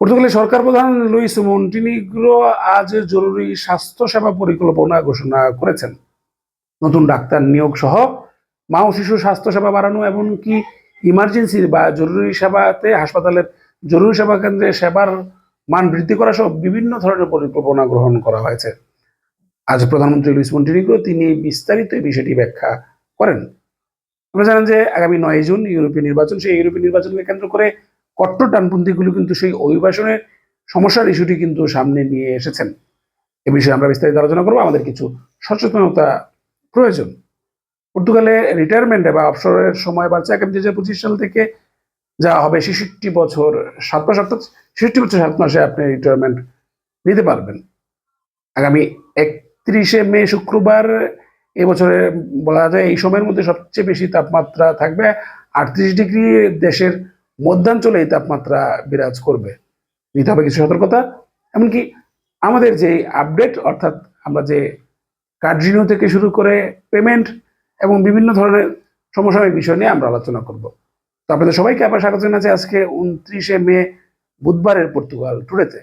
পর্তুগালের সরকার প্রধান Luis Montenegro আজ জরুরি স্বাস্থ্য সেবা পরিকল্পনা ঘোষণা করেছেন। নতুন ডাক্তার নিয়োগ সহ মা ও শিশু স্বাস্থ্য সেবা বাড়ানো এমনকি ইমার্জেন্সি বা জরুরি সেবাতে হাসপাতালের জরুরি সেবা কেন্দ্রে সেবার মান বৃদ্ধি করা সহ বিভিন্ন ধরনের পরিকল্পনা গ্রহণ করা হয়েছে। আজ প্রধানমন্ত্রী লুইস মন্টিনিগ্রো তিনি বিস্তারিত বিষয়টি ব্যাখ্যা করেন। আপনারা জানেন যে আগামী নয় জুন ইউরোপীয় নির্বাচন, সেই ইউরোপীয় নির্বাচনকে কেন্দ্র করে কট্টর ডানপন্থীগুলো কিন্তু সেই অভিবাসনের সমস্যার ইস্যুটি কিন্তু সামনে নিয়ে এসেছেন। এ বিষয়ে আমরা বিস্তারিত আলোচনা করব। আমাদের কিছু সচেতনতা প্রয়োজন। পর্তুগালে রিটায়ারমেন্টে বা অবসরের সময় বাড়ছে আগামী দুই হাজার পঁচিশ সাল থেকে। যা হবে ছেষট্টি বছর, সাত মাস, অর্থাৎ ছেষট্টি বছর, সাত মাসে আপনি রিটায়ারমেন্ট নিতে পারবেন। আগামী একত্রিশে মে, শুক্রবার এবছরে বলা যায় এই সময়ের মধ্যে সবচেয়ে বেশি তাপমাত্রা থাকবে আটত্রিশ ডিগ্রি দেশের মধ্যাঞ্চলে এই তাপমাত্রা বিরাজ করবে। নিতে হবে কিছু সতর্কতা? এমনকি আমাদের যে আপডেট অর্থাৎ আমরা যে কার্ড থেকে শুরু করে পেমেন্ট এবং বিভিন্ন ধরনের সমসাময়িক বিষয় নিয়ে আমরা আলোচনা করব। তো আপনাদের সবাইকে আবার স্বাগত জানাচ্ছি আজকে উনত্রিশে মে, বুধবারের পর্তুগাল টুরেতে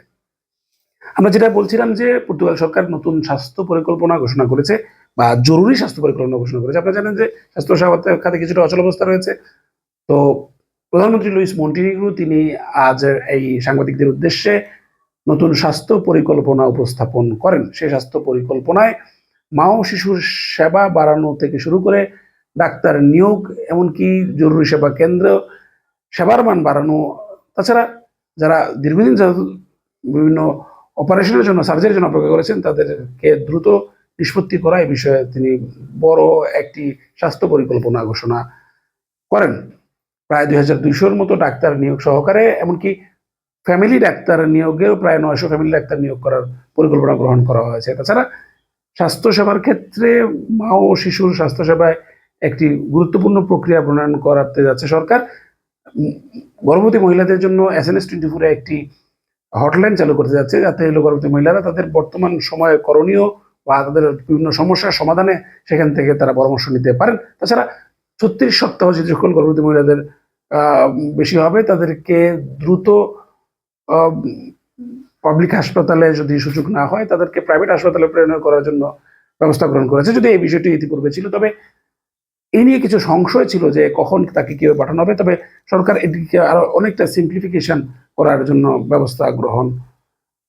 আমরা যেটা বলছিলাম যে পর্তুগাল সরকার নতুন স্বাস্থ্য পরিকল্পনা ঘোষণা করেছে বা জরুরি স্বাস্থ্য পরিকল্পনা ঘোষণা করেছে। আপনারা জানেন যে স্বাস্থ্য সেবা খাতে কিছুটা অচল অবস্থা রয়েছে। তো প্রধানমন্ত্রী লুইস মন্টিনিগ্রু তিনি আজ এই সাংবাদিকদের উদ্দেশ্যে নতুন স্বাস্থ্য পরিকল্পনা উপস্থাপন করেন। সেই স্বাস্থ্য পরিকল্পনায় মা ও শিশুর সেবা বাড়ানো থেকে শুরু করে ডাক্তার নিয়োগ, এমনকি জরুরি সেবা কেন্দ্র সেবার মান বাড়ানো, তাছাড়া যারা দীর্ঘদিন বিভিন্ন অপারেশনের জন্য, সার্জারির জন্য অপেক্ষা করেছেন, তাদেরকে দ্রুত নিষ্পত্তি করা এই বিষয়ে তিনি বড় একটি স্বাস্থ্য পরিকল্পনা ঘোষণা করেন। প্রায় দুই হাজার দুইশোর মতো ডাক্তার নিয়োগ সহকারে, এমনকি ফ্যামিলি ডাক্তার নিয়োগেও প্রায় নয়শো ফ্যামিলি ডাক্তার নিয়োগ করার পরিকল্পনা গ্রহণ করা হয়েছে। তাছাড়া স্বাস্থ্যসেবার ক্ষেত্রে মা ও শিশুর স্বাস্থ্যসেবায় একটি গুরুত্বপূর্ণ প্রক্রিয়া প্রণয়ন করাতে যাচ্ছে সরকার। গর্ভবতী মহিলাদের জন্য এস এন এস টোয়েন্টি ফোরে একটি হটলাইন চালু করতে যাচ্ছে, যাতে হলো গর্ভবতী মহিলারা তাদের বর্তমান সময়ে করণীয় বা তাদের বিভিন্ন সমস্যার সমাধানে সেখান থেকে তারা পরামর্শ নিতে পারেন। তাছাড়া ছত্রিশ সপ্তাহ যে সকল গর্ভবতী মহিলাদের বেশি হবে, তাদেরকে দ্রুত পাবলিক হাসপাতালে যদি সুযোগ না হয়, তাদেরকে প্রাইভেট হাসপাতালে প্রেরণ করার জন্য ব্যবস্থা গ্রহণ করেছে। যদি এই বিষয়টি ইতিপূর্বে ছিল, তবে এই নিয়ে কিছু সংশয় ছিল যে কখন তাকে কীভাবে পাঠানো হবে। তবে সরকার এটিকে আরও অনেকটা সিম্পলিফিকেশন করার জন্য ব্যবস্থা গ্রহণ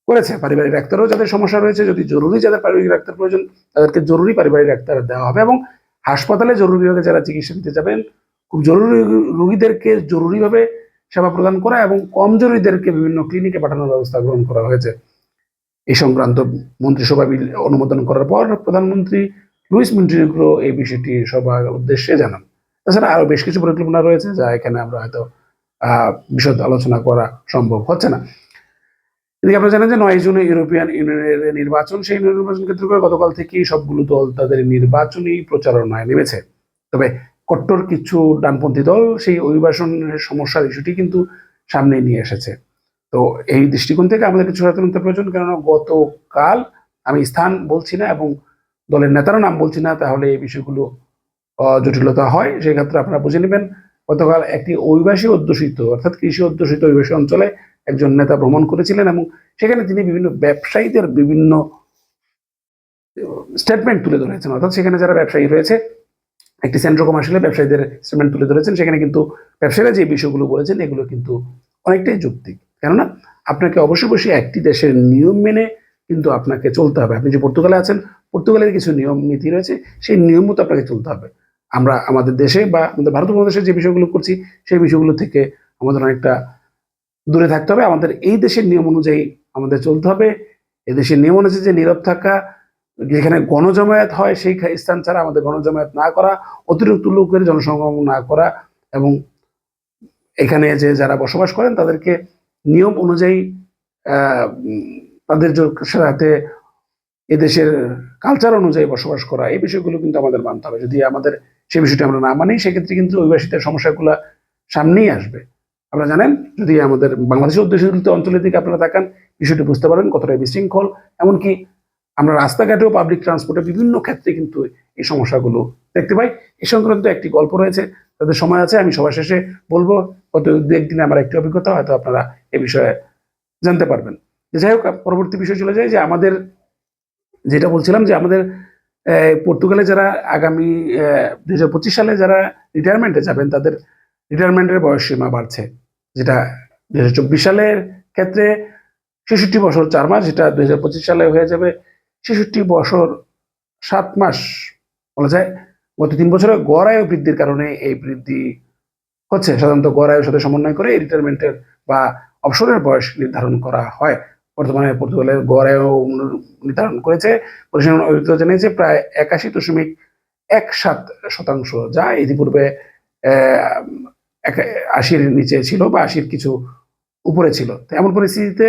করেছে। পারিবারিক ডাক্তারও যাদের সমস্যা রয়েছে, যদি জরুরি যাদের পারিবারিক ডাক্তার প্রয়োজন, তাদেরকে জরুরি পারিবারিক ডাক্তার দেওয়া হবে এবং হাসপাতালে জরুরি বিভাগে যারা চিকিৎসা নিতে যাবেন, খুব জরুরি রোগীদেরকে জরুরিভাবে সেবা প্রদান করা এবং কম জরুরিদেরকে বিভিন্ন ক্লিনিকে পাঠানোর ব্যবস্থা গ্রহণ করা হয়েছে। এই সংক্রান্ত মন্ত্রিসভা বিল অনুমোদন করার পর প্রধানমন্ত্রী লুইস মন্টিনিগ্রো এই বিষয়টি সবার উদ্দেশ্যে জানান। তাছাড়া আরও বেশ কিছু পরিকল্পনা রয়েছে যা এখানে আমরা হয়তো, আহ, বিশদ আলোচনা করা সম্ভব হচ্ছে না। এদিকে আপনারা জানেন যে নয় জুনে ইউরোপিয়ান ইউনিয়নের নির্বাচন, সেই নির্বাচন কেন্দ্র করে গতকাল থেকেই সবগুলো দল তাদের নির্বাচনী প্রচারণায় নেমেছে। তবে কট্টর কিছু ডানপন্থী দল সেই অভিবাসনের সমস্যার ইস্যুটি কিন্তু সামনে নিয়ে এসেছে। তো এই দৃষ্টিকোণ থেকে আমাদের কিছু সচেতনতা প্রয়োজন, কেননা গতকাল আমি স্থান বলছি না এবং দলের নেতারও নাম বলছি না, তাহলে এই বিষয়গুলো জটিলতা হয়। সেই ক্ষেত্রে আপনারা বুঝে নেবেন, গতকাল একটি অভিবাসী অধ্যুষিত, অর্থাৎ কৃষি অধ্যুষিত অভিবাসী অঞ্চলে একজন নেতা ভ্রমণ করেছিলেন এবং সেখানে তিনি বিভিন্ন ব্যবসায়ীদের বিভিন্ন স্টেটমেন্ট তুলে ধরেছেন। অর্থাৎ সেখানে যারা ব্যবসায়ী রয়েছে, একটি সেন্ট্রো কমার্শিয়ালে ব্যবসায়ীদের স্টেটমেন্ট তুলে ধরেছেন, সেখানে কিন্তু ব্যবসায়ীরা যে বিষয়গুলো বলেছেন, এগুলো কিন্তু অনেকটাই যৌক্তিক। কেননা আপনাকে অবশ্যই অবশ্যই একটি দেশের নিয়ম মেনে কিন্তু আপনাকে চলতে হবে। আপনি যে পর্তুগালে আছেন, পর্তুগালের কিছু নিয়ম নীতি রয়েছে, সেই নিয়ম মতো আপনাকে চলতে হবে। আমরা আমাদের দেশে বা আমাদের ভারত উপমহাদেশে যে বিষয়গুলো করছি, সেই বিষয়গুলো থেকে আমাদের অনেকটা দূরে থাকতে হবে। আমাদের এই দেশের নিয়ম অনুযায়ী আমাদের চলতে হবে। এদেশের নিয়ম অনুযায়ী যে নীরব থাকা, যেখানে গণজমায়েত হয়, সেই স্থান ছাড়া আমাদের গণজমায়েত না করা, অতিরিক্ত লোকের জনসমাগম না করা এবং এখানে যে যারা বসবাস করেন, তাদেরকে নিয়ম অনুযায়ী তাদের সাথে এদেশের কালচার অনুযায়ী বসবাস করা, এই বিষয়গুলো কিন্তু আমাদের মানতে হবে। যদি আমাদের সেই বিষয়টি আমরা না মানি, সেক্ষেত্রে কিন্তু অভিবাসীদের সমস্যাগুলো সামনেই আসবে। আপনারা জানেন, যদি আমাদের বাংলাদেশের অধ্যুষিত অঞ্চলের দিকে আপনারা তাকান, বিষয়টি বুঝতে পারেন কতটা বিশৃঙ্খল। এমনকি আমরা রাস্তাঘাটেও পাবলিক ট্রান্সপোর্টে বিভিন্ন ক্ষেত্রে কিন্তু এই সমস্যাগুলো দেখতে পাই। এ সংক্রান্ত একটি গল্প রয়েছে, তাদের সময় আছে, আমি সবার শেষে বলব গত দু একদিনে আমার একটি অভিজ্ঞতা, হয়তো আপনারা এ বিষয়ে জানতে পারবেন। যাই হোক পরবর্তী বিষয় চলে যায় যে আমাদের, যেটা বলছিলাম যে আমাদের পর্তুগালে যারা আগামী দুই হাজার পঁচিশ সালে যারা রিটায়ারমেন্টে যাবেন, তাদের রিটায়ারমেন্টের বয়স সীমা বাড়ছে। যেটা দুই হাজার চব্বিশ সালের ক্ষেত্রে ছেষট্টি বছর চার মাস, যেটা দুই হাজার পঁচিশ সালে হয়ে যাবে, ছেষট্টি বছর সাত মাস বলা যায়। গত তিন বছরে গড় আয়ু বৃদ্ধির কারণে এই বৃদ্ধি হচ্ছে। সাধারণত গড় আয়ুর সাথে সমন্বয় করে রিটায়ারমেন্টের বা অবসরের বয়স নির্ধারণ করা হয়। বর্তমানে পর্তুগালের গড় আয়ু নির্ধারণ করেছে। পরিসংখ্যান অভিজ্ঞতা জানিয়েছে, প্রায় একাশি দশমিক এক সাত শতাংশ। যা ইতিপূর্বে এক- আশির নিচে ছিল বা আশির কিছু উপরে ছিল। তো এমন পরিস্থিতিতে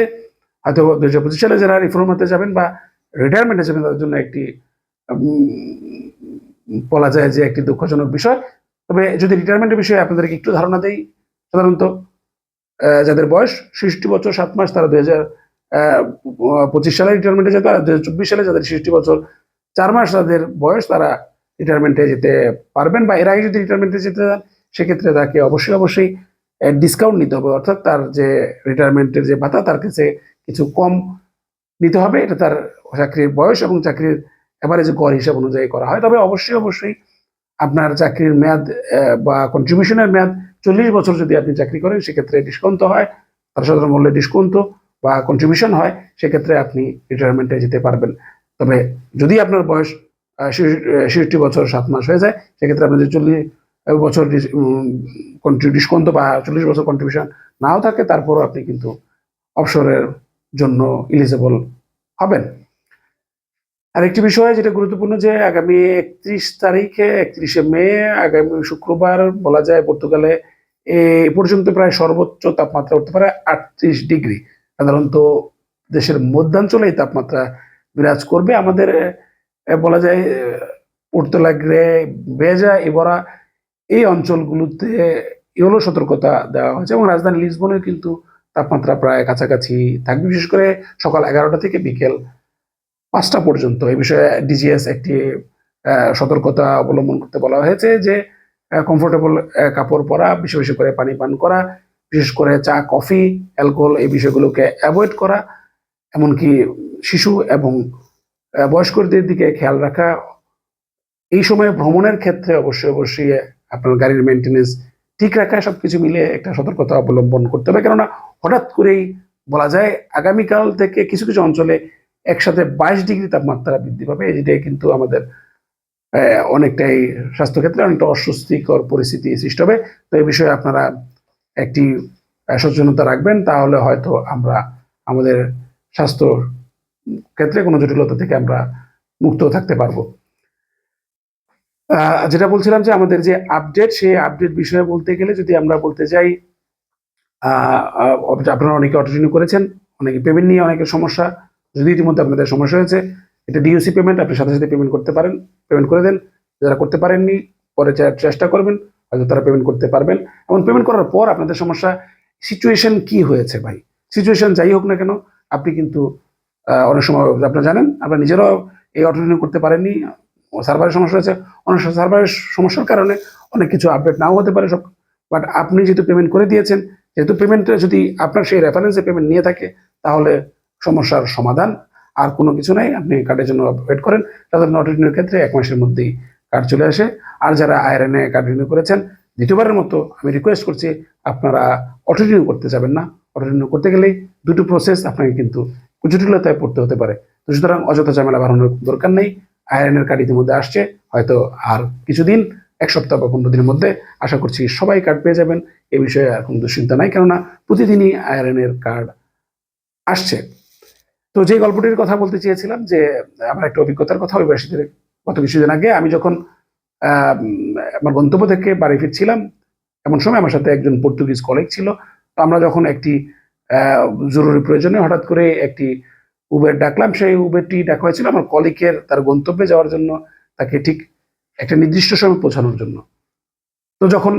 হয়তো দু হাজার পঁচিশ সালে যারা রিফর্ম হতে যাবেন বা রিটায়ারমেন্টে যাবেন তাদের জন্য একটি বলা যায় যে একটি দুঃখজনক বিষয়। তবে যদি রিটায়ারমেন্টের বিষয়ে আপনাদেরকে একটু ধারণা দেই সাধারণত যাদের বয়স ষষ্টি বছর সাত মাস তারা দুই হাজার পঁচিশ সালে রিটায়ারমেন্টে যেত আর হাজার চব্বিশ সালে যাদের ষষ্টি বছর চার মাস তাদের বয়স তারা রিটায়ারমেন্টে যেতে পারবেন বা এর আগে যদি রিটায়ারমেন্টে যেতে চান সেক্ষেত্রে তাকে অবশ্যই অবশ্যই ডিসকাউন্ট নিতে হবে। অর্থাৎ তার যে রিটায়ারমেন্টের যে ভাতা, তার কাছে কিছু কম নিতে হবে। এটা তার চাকরির বয়স এবং চাকরির অ্যাভারেজ গড় হিসাব অনুযায়ী করা হয়। তবে অবশ্যই অবশ্যই আপনার চাকরির মেয়াদ বা কন্ট্রিবিউশনের মেয়াদ চল্লিশ বছর যদি আপনি চাকরি করেন, সেক্ষেত্রে ডিসকাউন্ট হয়, তার সাধারণ মূল্যে ডিসকাউন্ট বা কন্ট্রিবিউশন হয়, সেক্ষেত্রে আপনি রিটায়ারমেন্টে যেতে পারবেন। তবে যদি আপনার বয়স ষষ্টি বছর, সাত মাস হয়ে যায়, সেক্ষেত্রে আপনি যদি চল্লিশ বছর ডিসকাউন্ট বা চল্লিশ বছর কন্ট্রিবিউশন নাও থাকে, তারপরও আপনি কিন্তু অবসরের জন্য ইলিজেবল হবেন। আরেকটি বিষয় যেটা গুরুত্বপূর্ণ যে আগামী একত্রিশ তারিখে, একত্রিশে মে, আগামী শুক্রবার বলা যায় পর্তুগালে, এ পর্যন্ত প্রায় সর্বোচ্চ তাপমাত্রা উঠতে পারে আটত্রিশ ডিগ্রি। সাধারণত দেশের মধ্যাঞ্চলে এই তাপমাত্রা বিরাজ করবে। আমাদের বলা যায় পর্তুলাগ্রে বেজা এবরা এই অঞ্চলগুলোতে ইয়েলো সতর্কতা দেওয়া হয়েছে এবং রাজধানী লিসবনে কিন্তু তাপমাত্রা প্রায় কাছাকাছি থাকবে। বিশেষ করে সকাল এগারোটা থেকে বিকেল পাঁচটা পর্যন্ত। এই বিষয়ে ডিজিএস একটি সতর্কতা অবলম্বন করতে বলা হয়েছে যে কমফোর্টেবল কাপড় পরা, বেশি বেশি করে পানি পান করা, বিশেষ করে চা, কফি, অ্যালকোহল এই বিষয়গুলোকে অ্যাভয়েড করা, এমনকি শিশু এবং বয়স্কদের দিকে খেয়াল রাখা, এই সময় ভ্রমণের ক্ষেত্রে অবশ্যই অবশ্যই আপনার গাড়ির মেনটেনেন্স ঠিক রাখা সবকিছু মিলে একটা সতর্কতা অবলম্বন করতে হবে। কেননা হঠাৎ করেই বলা যায় আগামীকাল থেকে কিছু কিছু অঞ্চলে একসাথে বাইশ ডিগ্রি তাপমাত্রা বৃদ্ধি পাবে। যেটা কিন্তু আমাদের অনেকটাই স্বাস্থ্যক্ষেত্রে অনেকটা অস্বস্তিকর পরিস্থিতি সৃষ্টি হবে। তো এই বিষয়ে আপনারা একটি সচেতনতা রাখবেন। তাহলে হয়তো আমরা আমাদের স্বাস্থ্য ক্ষেত্রে কোনো জটিলতা থেকে আমরা মুক্ত থাকতে পারব। যেটা বলছিলাম যে আমাদের যে আপডেট সেই আপডেট বিষয়ে বলতে গেলে যদি আমরা বলতে যাই আপনারা অনেকে অটোরিনিউ করেছেন, অনেকে পেমেন্ট নিয়ে অনেকের সমস্যা, যদি ইতিমধ্যে আপনাদের সমস্যা হয়েছে, এটা ডিওসি পেমেন্ট আপনি সাথে সাথে পেমেন্ট করতে পারেন পেমেন্ট করে দেন। যারা করতে পারেননি, পরে চেষ্টা করবেন, হয়তো তারা পেমেন্ট করতে পারবেন। এবং পেমেন্ট করার পর আপনাদের সমস্যা সিচুয়েশন কি হয়েছে ভাই? সিচুয়েশন যাই হোক না কেন, আপনি কিন্তু অনেক সময়, আপনারা জানেন, আপনারা নিজেরাও এই অটোরিনিউ করতে পারেননি সার্ভারের সমস্যা হয়েছে অনেক সার্ভারের সমস্যার কারণে অনেক কিছু আপডেট নাও হতে পারে সব। বাট আপনি যেহেতু পেমেন্ট করে দিয়েছেন, যেহেতু পেমেন্টটা যদি আপনার সেই রেফারেন্সে পেমেন্ট নিয়ে থাকে, তাহলে সমস্যার সমাধান আর কোনো কিছু নাই। আপনি কার্ডের জন্য ওয়েট করেন তাদের নট রিনিউর ক্ষেত্রে এক মাসের মধ্যেই কার্ড চলে আসে। আর যারা আয়রনে কার্ড রিনিউ করেছেন, দ্বিতীয়বারের মতো আমি রিকোয়েস্ট করছি, আপনারা অটো রিনিউ করতে যাবেন না। অটো রিনিউ করতে গেলেই দুটো প্রসেস আপনাকে কিন্তু জটিলতায় পড়তে হতে পারে। তো সুতরাং অযথা ঝামেলা বাড়ানোর দরকার নেই। আয়রনের কার্ড ইতিমধ্যে আসছে, হয়তো আর কিছুদিন, এক সপ্তাহ বা পনেরো দিনের মধ্যে আশা করছি সবাই কার্ড পেয়ে যাবেন। এ বিষয়ে আর কোনো দুশ্চিন্তা নাই, কেননা প্রতিদিনই আয়রনের কার্ড আসছে। তো যে গল্পটির কথা বলতে চেয়েছিলাম যে, আমার একটা অভিজ্ঞতার কথা, অভিবাসীদের গত কিছুদিন আগে, আমি যখন আমার গন্তব্য থেকে বাড়ি ফিরছিলাম, এমন সময় আমার সাথে একজন পর্তুগিজ কলিগ ছিল। তো আমরা যখন একটি জরুরি প্রয়োজনে হঠাৎ করে একটি উবের ডাকলাম, সেই উবেরটি ডাকা হয়েছিল আমার কলিকের তার গন্তব্যে যাওয়ার জন্য, তাকে ঠিক একটা নির্দিষ্ট সময় পৌঁছানোর জন্য। তো যখন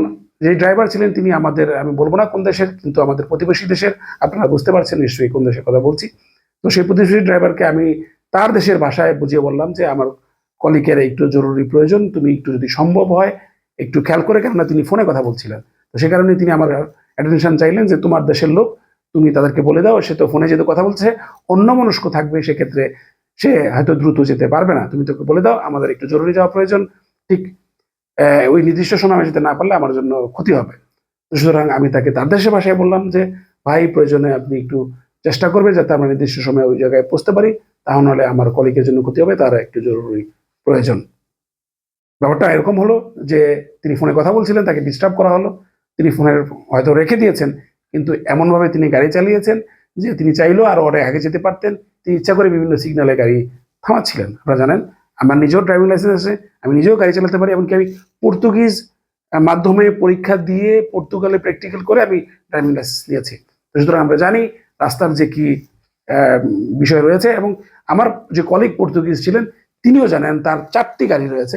যে ড্রাইভার ছিলেন তিনি আমাদের, আমি বলব না কোন দেশের, কিন্তু আমাদের প্রতিবেশী দেশের, আপনারা বুঝতে পারছেন নিশ্চয়ই কোন দেশের কথা বলছি। তো সেই প্রতিবেশী ড্রাইভারকে আমি তার দেশের ভাষায় বুঝিয়ে বললাম যে, আমার কলিকের একটু জরুরি প্রয়োজন, তুমি একটু যদি সম্ভব হয়, একটু খেয়াল করে কেননা তিনি ফোনে কথা বলছিলেন। তো সে কারণে তিনি আমার অ্যাটেনশন চাইলেন যে, তোমার দেশের লোক তুমি তাদেরকে বলে দাও, সে তো ফোনে যেহেতু কথা বলছে, অন্য মনস্ক থাকবে, সেক্ষেত্রে সে হয়তো দ্রুত যেতে পারবে না। তুমি তোকে বলে দাও, আমাদের একটু জরুরি যাওয়া প্রয়োজন। ঠিক ওই নির্দিষ্ট সময় আমি যেতে না পারলে আমার জন্য ক্ষতি হবে। সুতরাং আমি তাকে তার দেশের ভাষায় বললাম যে, ভাই, প্রয়োজনে আপনি একটু চেষ্টা করবে যাতে আমরা নির্দিষ্ট সময় ওই জায়গায় পৌঁছতে পারি। তা নাহলে আমার কলিগের জন্য ক্ষতি হবে, তার একটু জরুরি প্রয়োজন। ব্যাপারটা এরকম হলো যে, তিনি ফোনে কথা বলছিলেন, তাকে ডিস্টার্ব করা হলো। তিনি ফোনের হয়তো রেখে দিয়েছেন কিন্তু এমনভাবে তিনি গাড়ি চালিয়েছেন যে তিনি চাইলেও আর অনেক আগে যেতে পারতেন। তিনি ইচ্ছা করে বিভিন্ন সিগন্যালে গাড়ি থামাচ্ছিলেন। আপনারা জানেন, আমার নিজেও ড্রাইভিং লাইসেন্স আছে, আমি নিজেও গাড়ি চালাতে পারি, এমনকি আমি পর্তুগিজ মাধ্যমে পরীক্ষা দিয়ে পর্তুগালে প্র্যাকটিক্যাল করে আমি ড্রাইভিং লাইসেন্স নিয়েছি। সুতরাং আমরা জানি রাস্তার যে কি বিষয় রয়েছে এবং আমার যে কলিগ পর্তুগিজ ছিলেন, তিনিও জানেন তার চারটি গাড়ি রয়েছে।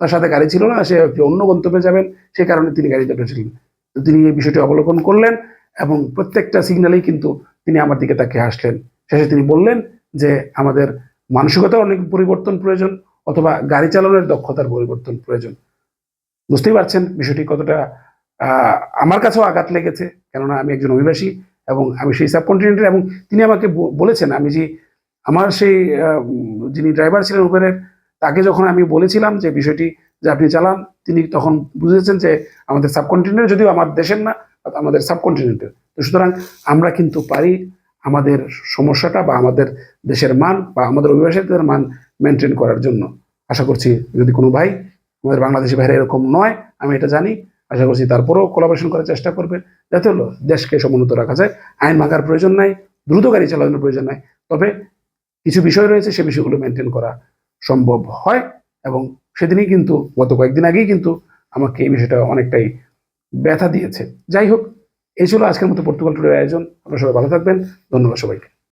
তার সাথে গাড়ি ছিল না, সে একটি অন্য গন্তব্যে যাবেন, সে কারণে তিনি গাড়িতে উঠেছিলেন। তো তিনি এই বিষয়টি অবলোকন করলেন। এবং প্রত্যেকটা সিগন্যালেই কিন্তু তিনি আমার দিকে তাকে আসলেন শেষে তিনি বললেন যে, আমাদের মানসিকতার অনেক পরিবর্তন প্রয়োজন অথবা গাড়ি চালানোর দক্ষতার পরিবর্তন প্রয়োজন। বুঝতেই পারছেন বিষয়টি কতটা আমার কাছেও আঘাত লেগেছে, কেননা আমি একজন অভিবাসী এবং আমি সেই সাবকন্টিনেন্টের এবং তিনি আমাকে বলেছেন আমি যে, আমার সেই যিনি ড্রাইভার ছিলেন উবেরের তাকে যখন আমি বলেছিলাম যে বিষয়টি যে আপনি চালান, তিনি তখন বুঝেছেন যে আমাদের সাবকন্টিনেন্ট যদিও আমার দেশের না আমাদের সাবকন্টিনেন্টের তো সুতরাং আমরা কিন্তু পারি আমাদের সমস্যাটা বা আমাদের দেশের মান বা আমাদের অভিবাসীদের মান মেনটেন করার জন্য। আশা করছি যদি কোনো ভাই আমাদের বাংলাদেশি ভাইরা এরকম নয়, আমি এটা জানি। আশা করছি তারপরেও কোলাবোরেশন করার চেষ্টা করবে। যাতে হলো দেশকে সমুন্নত রাখা যায়। আইন ভাঙার প্রয়োজন নাই, দ্রুত গাড়ি চালানোর প্রয়োজন নাই। তবে কিছু বিষয় রয়েছে, সে বিষয়গুলো মেনটেন করা সম্ভব হয় এবং সেদিনই কিন্তু, গত কয়েকদিন আগেই কিন্তু আমাকে এই বিষয়টা অনেকটাই ব্যথা দিয়েছে। যাই হোক, এই ছিল আজকের মতো পর্তুগাল টুরের আয়োজন। আপনারা সবাই ভালো থাকবেন। ধন্যবাদ সবাইকে।